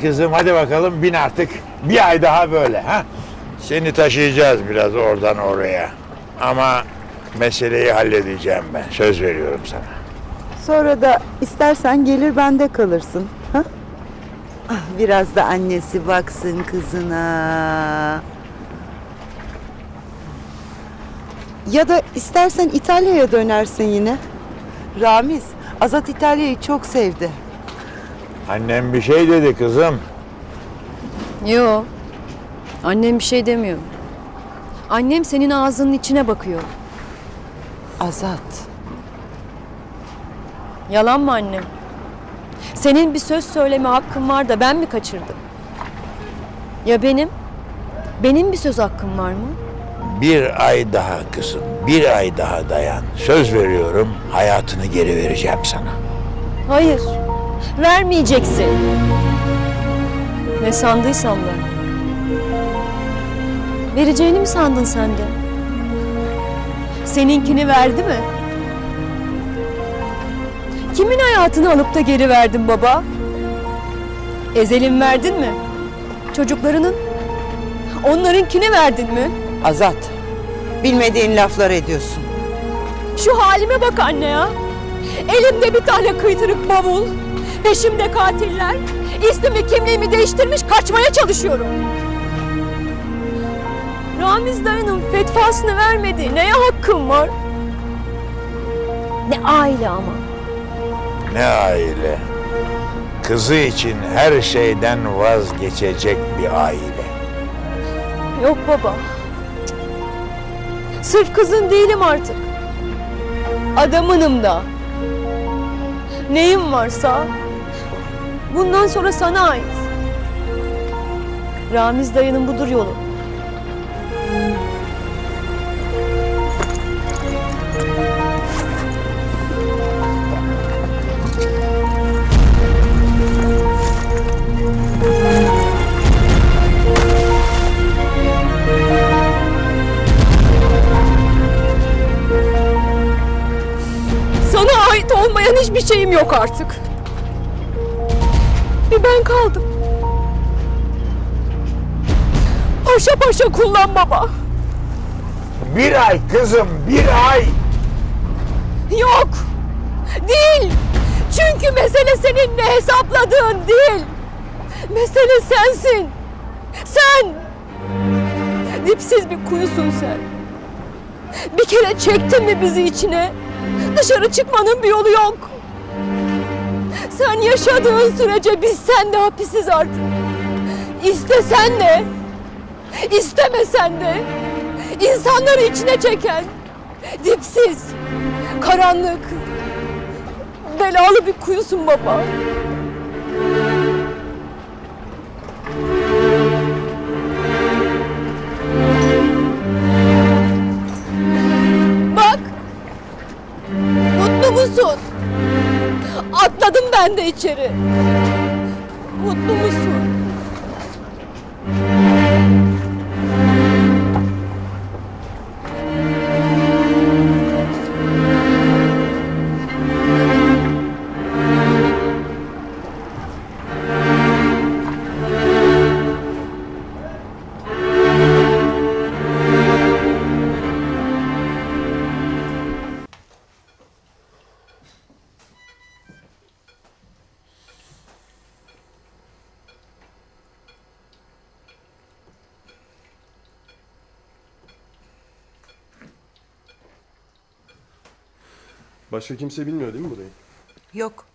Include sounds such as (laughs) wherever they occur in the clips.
Kızım hadi bakalım bin artık. Bir ay daha böyle ha. Seni taşıyacağız biraz oradan oraya. Ama meseleyi halledeceğim ben. Söz veriyorum sana. Sonra da istersen gelir bende kalırsın. Ha? Ah, Biraz da annesi baksın kızına. Ya da istersen İtalya'ya dönersin yine. Ramiz, Azat İtalya'yı çok sevdi. Annem bir şey dedi kızım. Yo. Annem bir şey demiyor. Annem senin ağzının içine bakıyor. Azat, Yalan mı annem? Senin bir söz söyleme hakkın var da ben mi kaçırdım? Ya benim? Benim bir söz hakkım var mı? Bir ay daha kızım. Bir ay daha dayan. Söz veriyorum hayatını geri vereceğim sana. Hayır. Vermeyeceksin. Ne sandıysam ben. Vereceğini mi sandın sen de? Seninkini verdi mi? Kimin hayatını alıp da geri verdin baba? Ezel'in verdin mi? Çocuklarının? Onlarınkini verdin mi? Azat. Bilmediğin laflar ediyorsun. Şu halime bak anne ya. Elimde bir tane kıytırık bavul. Peşimde katiller. İsmimi kimliğimi değiştirmiş kaçmaya çalışıyorum. Ramiz dayının fetvasını vermedi. Neye hakkım var? Ne aile ama. Ne aile. Kızı için her şeyden vazgeçecek bir aile. Yok baba. Cık. Sırf kızın değilim artık. Adamınım da. Neyim varsa bundan sonra sana ait. Ramiz dayının budur yolu. Sana ait olmayan hiçbir şeyim yok artık. Bir ben kaldım. Paşa paşa kullan baba. Bir ay kızım bir ay. Yok. Değil. Çünkü mesele senin ne hesapladığın değil. Mesele sensin. Sen. Dipsiz bir kuyusun sen. Bir kere çektin mi bizi içine? Dışarı çıkmanın bir yolu yok. Sen yaşadığın sürece biz sen de hapisiz artık. İstesen de, istemesen de insanları içine çeken, dipsiz, karanlık, belalı bir kuyusun baba. Bak, mutlu musun? Atladım ben de içeri. Mutlu musun? Başka kimse bilmiyor değil mi burayı? Yok.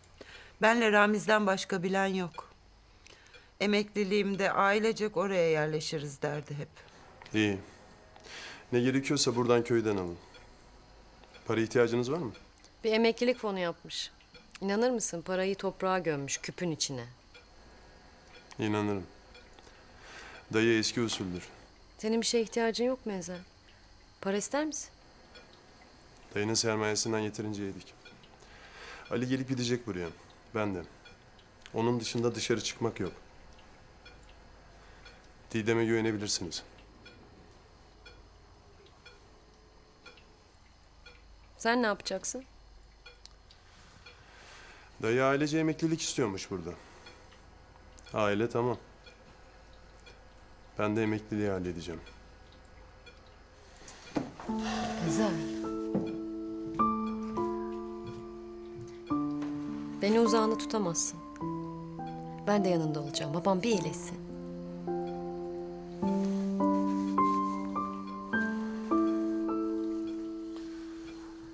Benle Ramiz'den başka bilen yok. Emekliliğimde ailecek oraya yerleşiriz derdi hep. İyi. Ne gerekiyorsa buradan köyden alın. Para ihtiyacınız var mı? Bir emeklilik fonu yapmış. İnanır mısın parayı toprağa gömmüş küpün içine. İnanırım. Dayı eski usuldür. Senin bir şeye ihtiyacın yok mu Ezel? Para ister misin? Dayının sermayesinden yeterince yedik. Ali gelip gidecek buraya. Ben de. Onun dışında dışarı çıkmak yok. Didem'e güvenebilirsiniz. Sen ne yapacaksın? Dayı ailece emeklilik istiyormuş burada. Aile tamam. Ben de emekliliği halledeceğim. Güzel. Beni uzağında tutamazsın. Ben de yanında olacağım. Babam bir iyileşsin.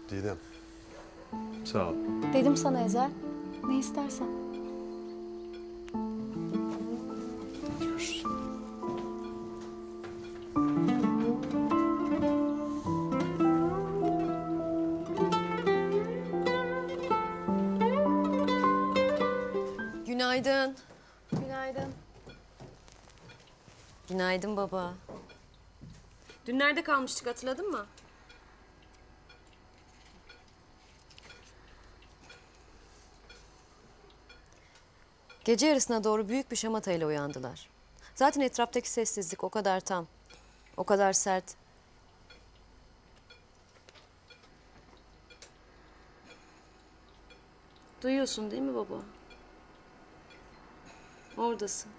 Didem. Sağ ol. Dedim sana Ezel. Ne istersen. Günaydın. Günaydın. Günaydın baba. Dün nerede kalmıştık hatırladın mı? Gece yarısına doğru büyük bir şamatayla uyandılar. Zaten etraftaki sessizlik o kadar tam, o kadar sert. Duyuyorsun değil mi baba? Oradasın.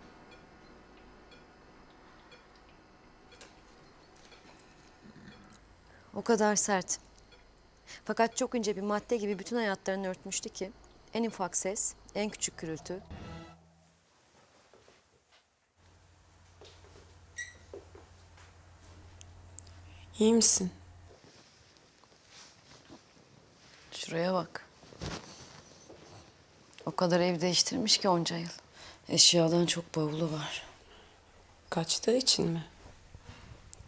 O kadar sert. Fakat çok ince bir madde gibi bütün hayatlarını örtmüştü ki en ufak ses, en küçük gürültü İyi misin? Şuraya bak. O kadar ev değiştirmiş ki onca yıl. Eşyadan çok bavulu var. Kaçtığı için mi?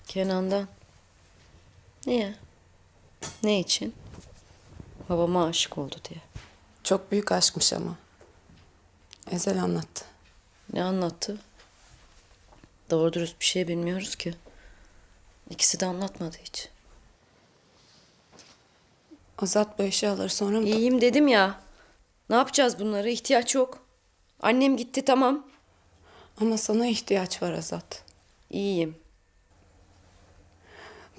Kenan'dan. Niye? Ne için? Babama aşık oldu diye. Çok büyük aşkmış ama. Ezel anlattı. Ne anlattı? Doğru dürüst bir şey bilmiyoruz ki. İkisi de anlatmadı hiç. Azat bu eşyaları sonra mı? İyiyim dedim ya. Ne yapacağız bunları? İhtiyaç yok. Annem gitti tamam. Ama sana ihtiyaç var Azat. İyiyim.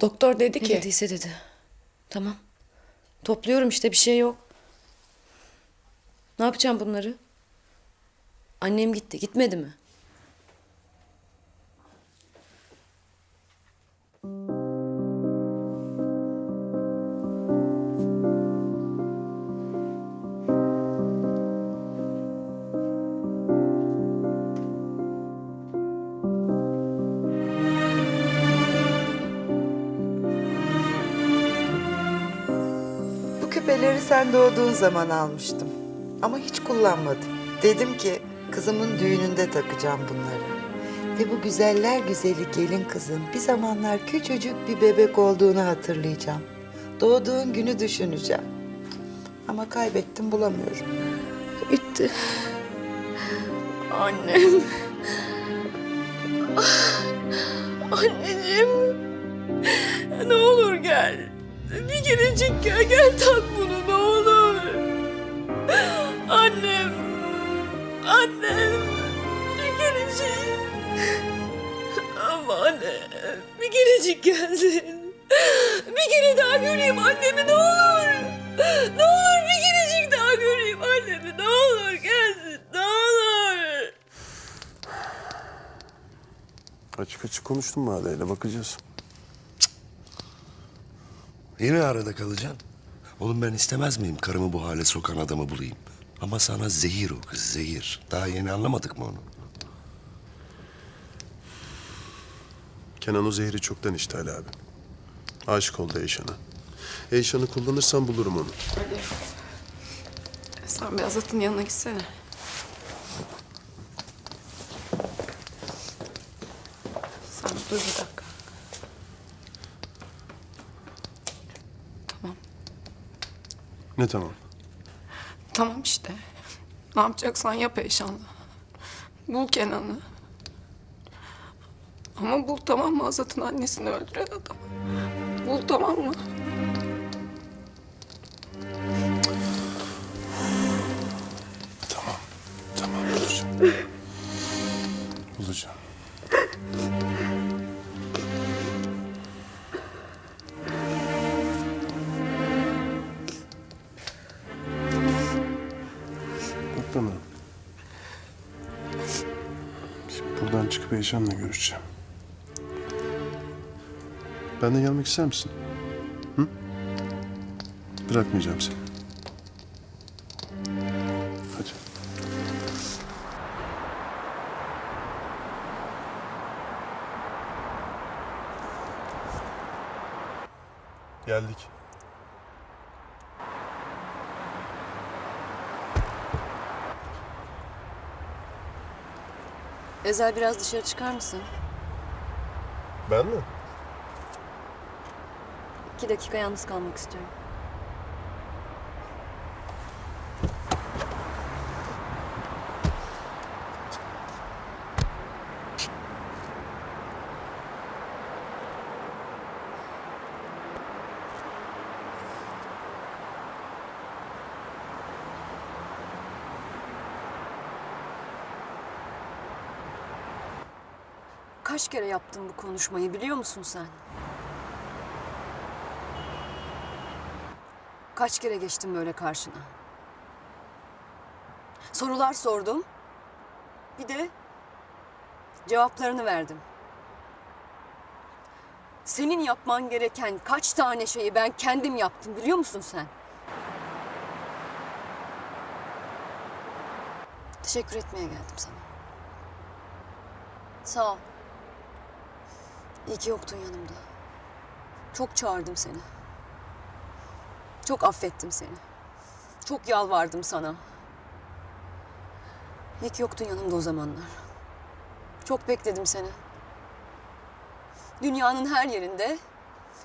Doktor dedi Ne ki dediyse dedi. Tamam. Topluyorum işte bir şey yok. Ne yapacağım bunları? Annem gitti. Gitmedi mi? Sen doğduğun zaman almıştım. Ama hiç kullanmadım. Dedim ki kızımın düğününde takacağım bunları. Ve bu güzeller güzeli gelin kızın bir zamanlar küçücük bir bebek olduğunu hatırlayacağım. Doğduğun günü düşüneceğim. Ama kaybettim bulamıyorum. Bitti. Annem. Anneciğim. Ne olur gel. Bir kerecik gel, gel tak Kerecik gelsin. Bir kere daha göreyim annemi ne olur. Ne olur bir kerecik daha göreyim annemi ne olur gelsin ne olur. Açık açık konuştum Made'yle bakacağız. Yine arada kalacaksın. Oğlum ben istemez miyim karımı bu hale sokan adamı bulayım? Ama sana zehir o kız, zehir. Daha yeni anlamadık mı onu? Kenan o zehri çoktan içti Ali abi. Aşık oldu Eyşan'a. Eyşan'ı kullanırsam bulurum onu. sen bir Azat'ın yanına gitsene. Sen dur bir dakika. Tamam. Ne tamam. Tamam işte. Ne yapacaksan yap Eyşan'la. Bul Kenan'ı. Ama bul tamam mı Azat'ın annesini öldüren adam. Bul tamam mı? Tamam. Tamam bulacağım. bulacağım. Mutlu mu? Buradan çıkıp Eyşan'la görüşeceğim. Ben de gelmek ister misin? Hı? Bırakmayacağım seni. Hadi. Geldik. Ezel biraz dışarı çıkar mısın? Ben mi? İki dakika yalnız kalmak istiyorum. Kaç kere yaptın bu konuşmayı biliyor musun sen? Kaç kere geçtim böyle karşına? Sorular sordum. Bir de cevaplarını verdim. Senin yapman gereken kaç tane şeyi ben kendim yaptım biliyor musun sen? Teşekkür etmeye geldim sana. Sağ ol. İyi ki yoktun yanımda. Çok çağırdım seni. Çok affettim seni. Çok yalvardım sana. İyi ki yoktun yanımda o zamanlar. Çok bekledim seni. Dünyanın her yerinde,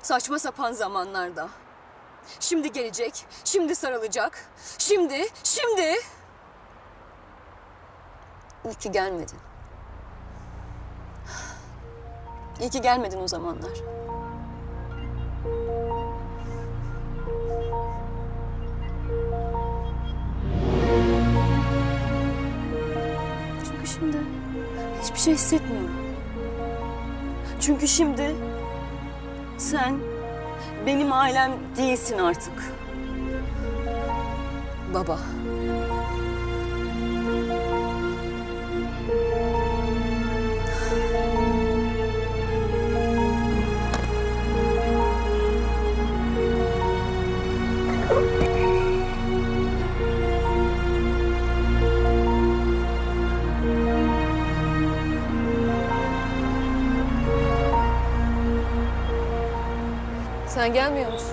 saçma sapan zamanlarda. Şimdi gelecek, şimdi sarılacak. Şimdi, şimdi. İyi ki gelmedin. İyi ki gelmedin o zamanlar. Şey hissetmiyorum. Çünkü şimdi sen benim ailem değilsin artık. Baba. Sen gelmiyor musun?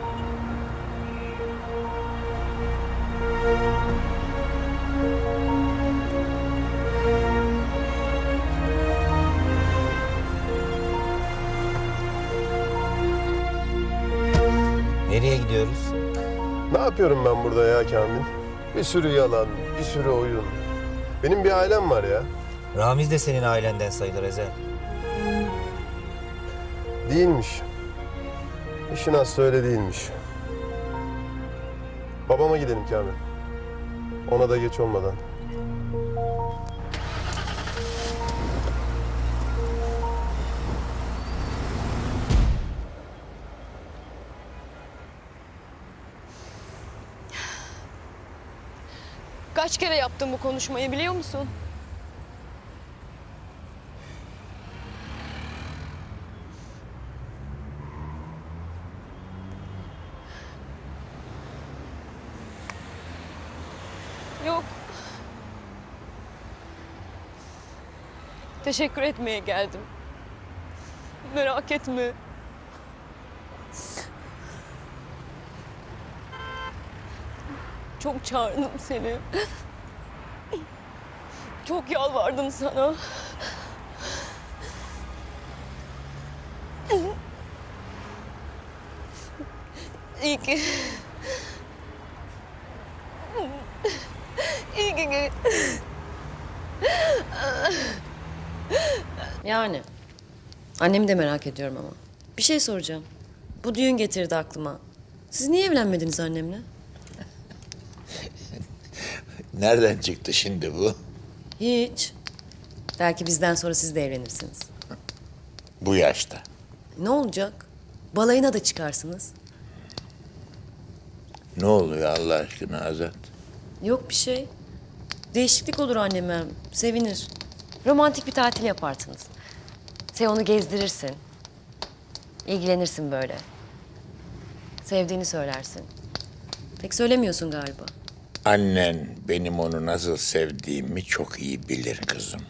Nereye gidiyoruz? Ne yapıyorum ben burada ya Kamil? Bir sürü yalan, bir sürü oyun. Benim bir ailem var ya. Ramiz de senin ailenden sayılır Ezel. Değilmiş. İşin aslı öyle değilmiş. Babama gidelim Kamil. Ona da geç olmadan. Kaç kere yaptım bu konuşmayı biliyor musun? Yok. Teşekkür etmeye geldim. Merak etme. Çok çağırdım seni. Çok yalvardım sana. İyi ki... İyi ki... Yani. Annemi de merak ediyorum ama. Bir şey soracağım. Bu düğün getirdi aklıma. Siz niye evlenmediniz annemle? (laughs) Nereden çıktı şimdi bu? Hiç. Belki bizden sonra siz de evlenirsiniz. Bu yaşta. Ne olacak? Balayına da çıkarsınız. Ne oluyor Allah aşkına Azat? Yok bir şey. Değişiklik olur anneme. Sevinir. Romantik bir tatil yaparsınız. Sen onu gezdirirsin. İlgilenirsin böyle. Sevdiğini söylersin. Pek söylemiyorsun galiba. Annen benim onu nasıl sevdiğimi çok iyi bilir kızım.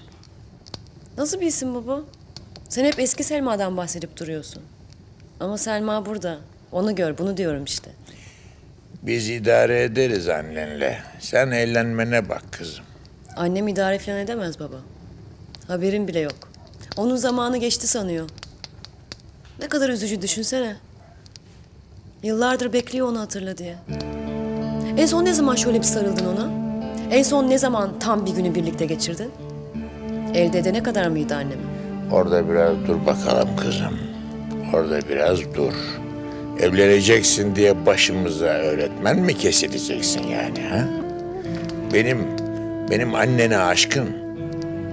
Nasıl bir isim baba? Sen hep eski Selma'dan bahsedip duruyorsun. Ama Selma burada. Onu gör, bunu diyorum işte. Biz idare ederiz annenle. Sen eğlenmene bak kızım. Annem idare falan edemez baba. Haberin bile yok. Onun zamanı geçti sanıyor. Ne kadar üzücü düşünsene. Yıllardır bekliyor onu hatırla diye. En son ne zaman şöyle bir sarıldın ona? En son ne zaman tam bir günü birlikte geçirdin? Elde edene kadar mıydı annemi? Orada biraz dur bakalım kızım. Orada biraz dur. Evleneceksin diye başımıza öğretmen mi kesileceksin yani ha? Benim, benim annene aşkın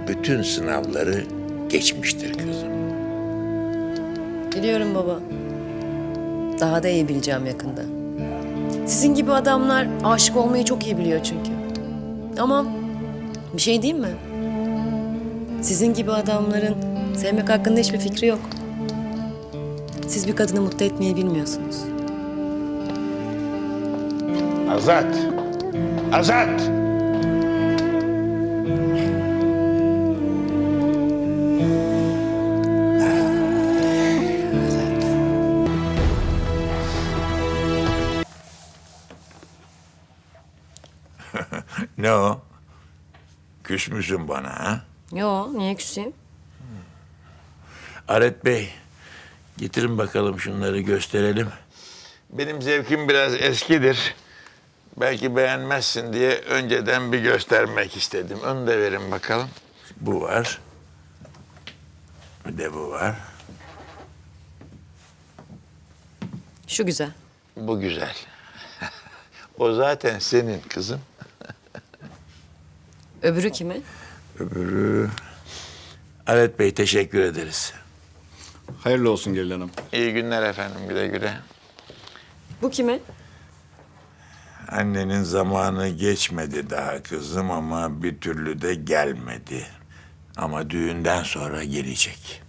bütün sınavları geçmiştir kızım. Biliyorum baba. Daha da iyi bileceğim yakında. Sizin gibi adamlar aşık olmayı çok iyi biliyor çünkü. Ama bir şey diyeyim mi? Sizin gibi adamların sevmek hakkında hiçbir fikri yok. Siz bir kadını mutlu etmeyi bilmiyorsunuz. Azat! Azat! Ne o? Küs müsün bana ha? Yo, niye küseyim? Aret Bey, getirin bakalım şunları gösterelim. Benim zevkim biraz eskidir. Belki beğenmezsin diye önceden bir göstermek istedim. Onu da verin bakalım. Bu var. Bir de bu var. Şu güzel. Bu güzel. (laughs) o zaten senin kızım. Öbürü kimi? Öbürü... Aret Bey teşekkür ederiz. Hayırlı olsun Gelin Hanım. İyi günler efendim güle güle. Bu kimi? Annenin zamanı geçmedi daha kızım ama bir türlü de gelmedi. Ama düğünden sonra gelecek.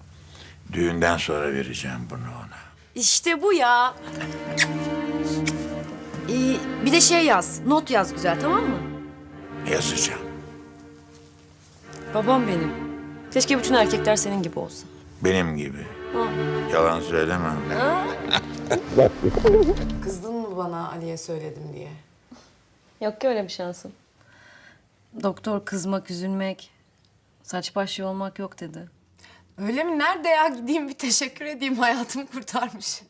Düğünden sonra vereceğim bunu ona. İşte bu ya. Ee, bir de şey yaz, not yaz güzel tamam mı? Yazacağım. Babam benim. Keşke bütün erkekler senin gibi olsa. Benim gibi. Yalan söylemem. (laughs) Kızdın mı bana Ali'ye söyledim diye? Yok ki öyle bir şansım. Doktor kızmak, üzülmek, saç baş olmak yok dedi. Öyle mi? Nerede ya? Gideyim bir teşekkür edeyim. Hayatımı kurtarmış.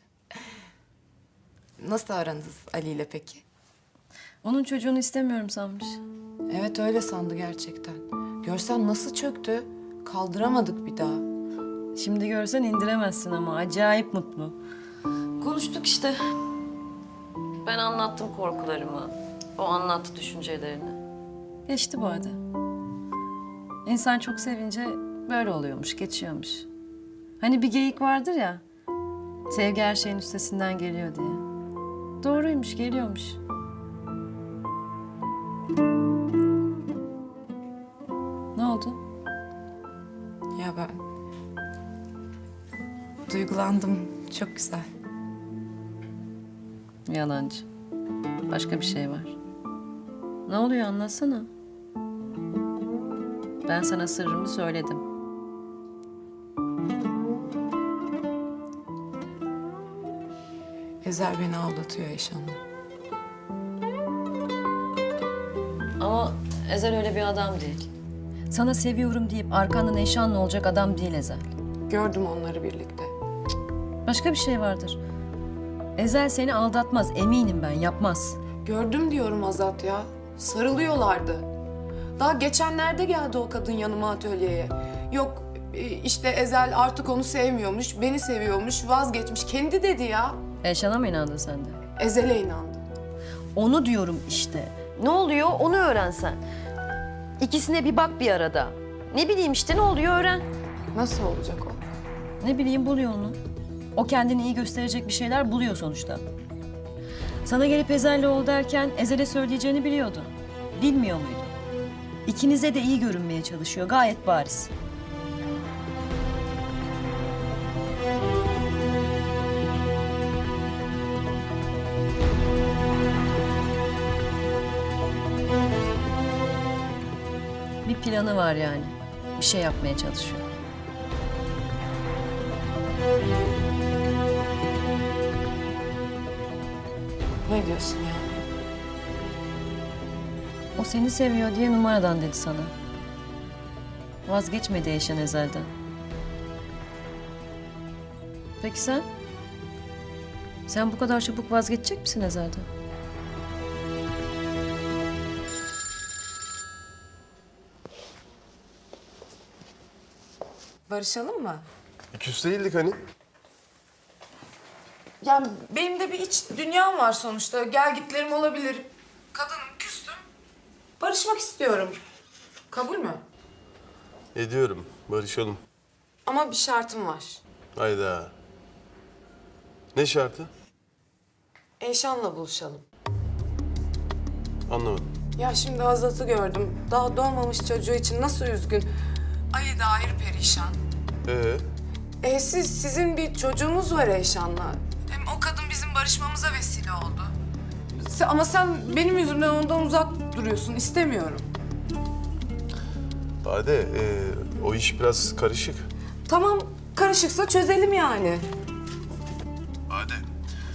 Nasıl aranız Ali ile peki? Onun çocuğunu istemiyorum sanmış. Evet öyle sandı gerçekten. Görsen nasıl çöktü. Kaldıramadık bir daha. Şimdi görsen indiremezsin ama acayip mutlu. Konuştuk işte. Ben anlattım korkularımı. O anlattı düşüncelerini. Geçti bu arada. İnsan çok sevince böyle oluyormuş, geçiyormuş. Hani bir geyik vardır ya. Sevgi her şeyin üstesinden geliyor diye. Doğruymuş, geliyormuş. Ya ben... Duygulandım. Çok güzel. Yalancı. Başka bir şey var. Ne oluyor anlatsana. Ben sana sırrımı söyledim. Ezel beni aldatıyor Eşan'la. Ama Ezel öyle bir adam değil. Sana seviyorum deyip arkandan eşanlı olacak adam değil Ezel. Gördüm onları birlikte. Başka bir şey vardır. Ezel seni aldatmaz eminim ben yapmaz. Gördüm diyorum Azat ya. Sarılıyorlardı. Daha geçenlerde geldi o kadın yanıma atölyeye. Yok e, işte Ezel artık onu sevmiyormuş, beni seviyormuş, vazgeçmiş. Kendi dedi ya. Eşana mı inandın sen de? Ezel'e inandı. Onu diyorum işte. Ne oluyor onu öğrensen. İkisine bir bak bir arada. Ne bileyim işte ne oluyor öğren. Nasıl olacak o? Ne bileyim bul yolunu. O kendini iyi gösterecek bir şeyler buluyor sonuçta. Sana gelip Ezel'le ol derken Ezel'e söyleyeceğini biliyordu. Bilmiyor muydu? İkinize de iyi görünmeye çalışıyor. Gayet bariz. Planı var yani. Bir şey yapmaya çalışıyor. Ne diyorsun ya? O seni seviyor diye numaradan dedi sana. Vazgeçmedi Eşen Ezel'den. Peki sen? Sen bu kadar çabuk vazgeçecek misin Ezel'den? Barışalım mı? Küs değildik hani. Yani benim de bir iç dünyam var sonuçta. Gel gitlerim olabilir. Kadınım, küstüm. Barışmak istiyorum. Kabul mü? Ediyorum. Barışalım. Ama bir şartım var. Hayda. Ne şartı? Eyşan'la buluşalım. Anlamadım. Ya şimdi Azat'ı gördüm. Daha doğmamış çocuğu için nasıl üzgün. Ali dair perişan. Ee, E siz, sizin bir çocuğunuz var Eyşan'la. Hem o kadın bizim barışmamıza vesile oldu. Se- ama sen benim yüzümden ondan uzak duruyorsun. İstemiyorum. Bade, ee, o iş biraz karışık. Tamam karışıksa çözelim yani. Bade.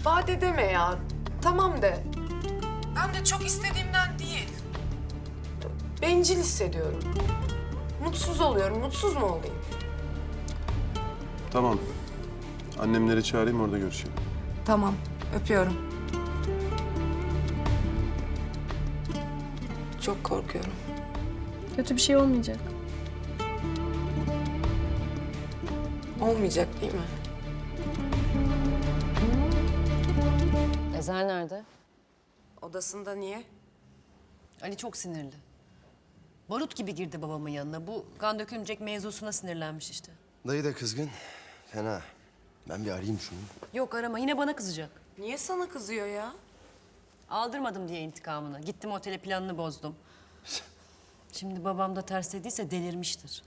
Bade deme ya. Tamam de. Ben de çok istediğimden değil. Bencil hissediyorum. Mutsuz oluyorum. Mutsuz mu olayım? Tamam. Annemleri çağırayım orada görüşelim. Tamam. Öpüyorum. Çok korkuyorum. Kötü bir şey olmayacak. Olmayacak değil mi? Ezel nerede? Odasında niye? Ali çok sinirli. Barut gibi girdi babamın yanına. Bu kan dökülmeyecek mevzusuna sinirlenmiş işte. Dayı da kızgın. Fena. Ben bir arayayım şunu. Yok arama yine bana kızacak. Niye sana kızıyor ya? Aldırmadım diye intikamını. Gittim otele planını bozdum. Şimdi babam da ters dediyse delirmiştir.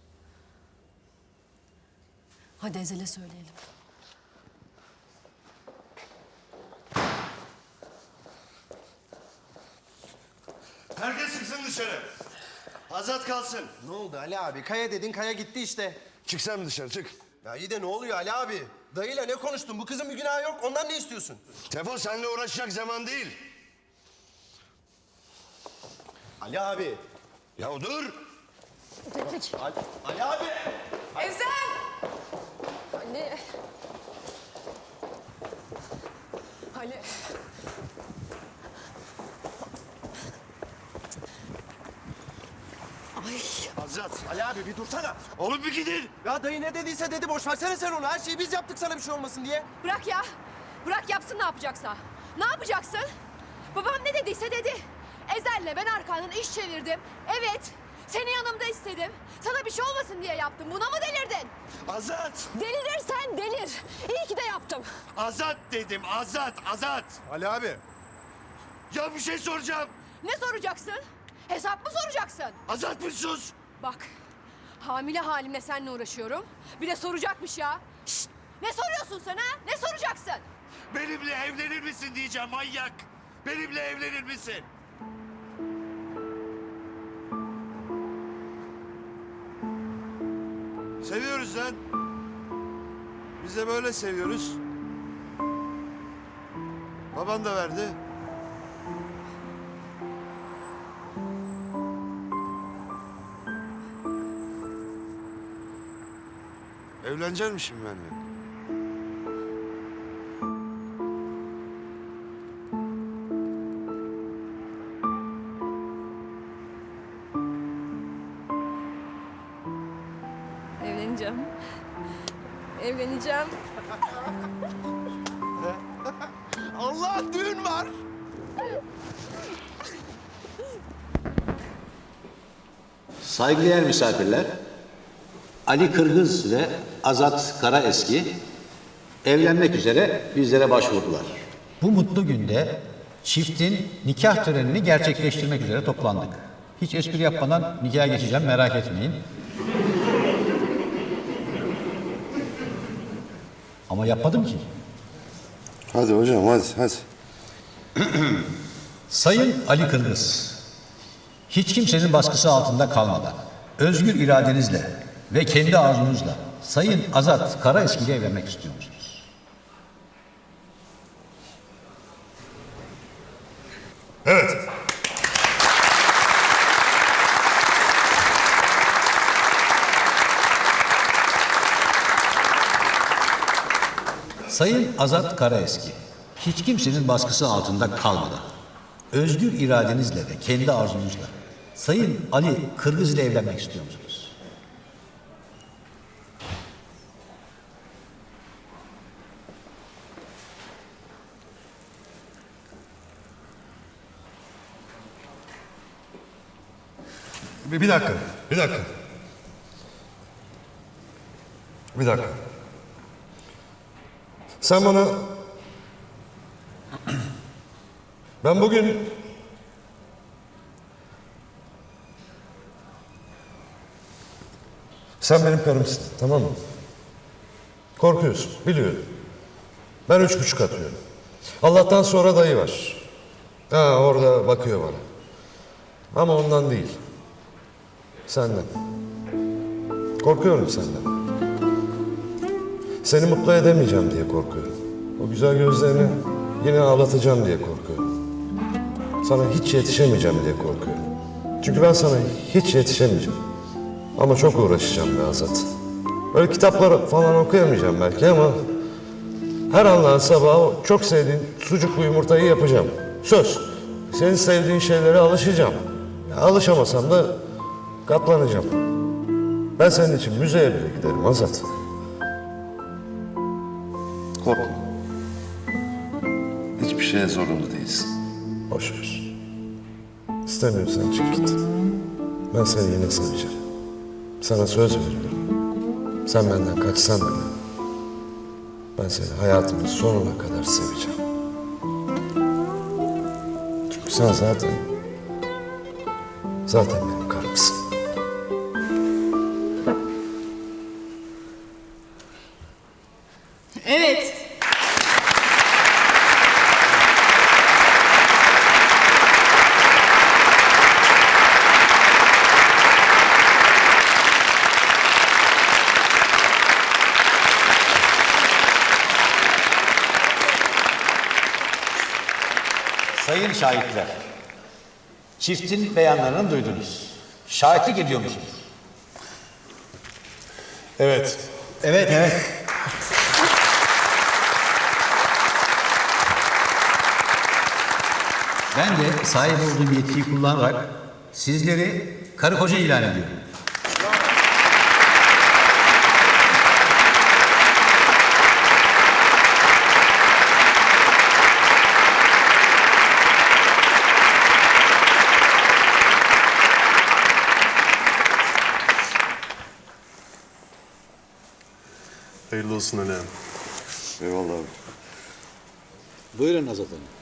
Hadi Ezel'e söyleyelim. Herkes çıksın dışarı. Azat kalsın. Ne oldu Ali abi? Kaya dedin, Kaya gitti işte. Çık sen dışarı çık. Ya iyi de ne oluyor Ali abi? Dayıyla ne konuştun? Bu kızın bir günahı yok. Ondan ne istiyorsun? Tefo seninle uğraşacak zaman değil. Ali abi. Ya dur. Ali, Ali abi. Ezel! Anne. Ali. Azat. Ali abi bir dursana. Oğlum bir gidin. Ya dayı ne dediyse dedi. Boş versene sen onu. Her şeyi biz yaptık sana bir şey olmasın diye. Bırak ya. Bırak yapsın ne yapacaksa. Ne yapacaksın? Babam ne dediyse dedi. Ezel'le ben arkandan iş çevirdim. Evet. Seni yanımda istedim. Sana bir şey olmasın diye yaptım. Buna mı delirdin? Azat. Delirirsen delir. İyi ki de yaptım. Azat dedim. Azat. Azat. Ali abi. Ya bir şey soracağım. Ne soracaksın? Hesap mı soracaksın? Azat bir sus. Bak. Hamile halimle seninle uğraşıyorum. Bir de soracakmış ya. Şşt! Ne soruyorsun sen ha? Ne soracaksın? Benimle evlenir misin diyeceğim manyak. Benimle evlenir misin? Seviyoruz lan. Biz de böyle seviyoruz. Baban da verdi. Evlenecek misin benimle? Evleneceğim. Evleneceğim. (laughs) Allah düğün var. Saygıdeğer misafirler, Ali Kırgız ve Azat Karaeski evlenmek üzere bizlere başvurdular. Bu mutlu günde çiftin nikah törenini gerçekleştirmek üzere toplandık. Hiç espri yapmadan nikaha geçeceğim merak etmeyin. Ama yapmadım ki. Hadi hocam hadi hadi. Sayın Ali Kırgız, hiç kimsenin baskısı altında kalmadan, özgür iradenizle ve kendi arzunuzla Sayın Azat Karaeski ile evlenmek istiyor musunuz? Evet. Sayın Azat Karaeski, hiç kimsenin baskısı altında kalmadan, özgür iradenizle ve kendi arzunuzla Sayın Ali Kırgız ile evlenmek istiyor musunuz? Bir, bir dakika, bir dakika. Bir dakika. Sen bana... Ben bugün... Sen benim karımsın, tamam mı? Korkuyorsun, biliyorum. Ben üç buçuk atıyorum. Allah'tan sonra dayı var. Ha orada bakıyor bana. Ama ondan değil. Senden. Korkuyorum senden. Seni mutlu edemeyeceğim diye korkuyorum. O güzel gözlerini yine ağlatacağım diye korkuyorum. Sana hiç yetişemeyeceğim diye korkuyorum. Çünkü ben sana hiç yetişemeyeceğim. Ama çok uğraşacağım be Azat. Böyle kitaplar falan okuyamayacağım belki ama... ...her Allah'ın sabahı o çok sevdiğin sucuklu yumurtayı yapacağım. Söz. Senin sevdiğin şeylere alışacağım. Alışamasam da katlanacağım. Ben senin için müzeye bile giderim Azat. Korkma. Hiçbir şeye zorunlu değilsin. Boş ver. İstemiyorsan çık git. Ben seni yine seveceğim. Sana söz veriyorum. Sen benden kaçsan bile ben seni hayatımın sonuna kadar seveceğim. Çünkü sen zaten zaten benim Sayın şahitler, çiftin beyanlarını duydunuz. Şahitlik ediyor musunuz? Evet. Evet, evet. Ben de sahip olduğum yetkiyi kullanarak sizleri karı koca ilan ediyorum. Olsun Ali. Eyvallah abi. Buyurun Azat Hanım.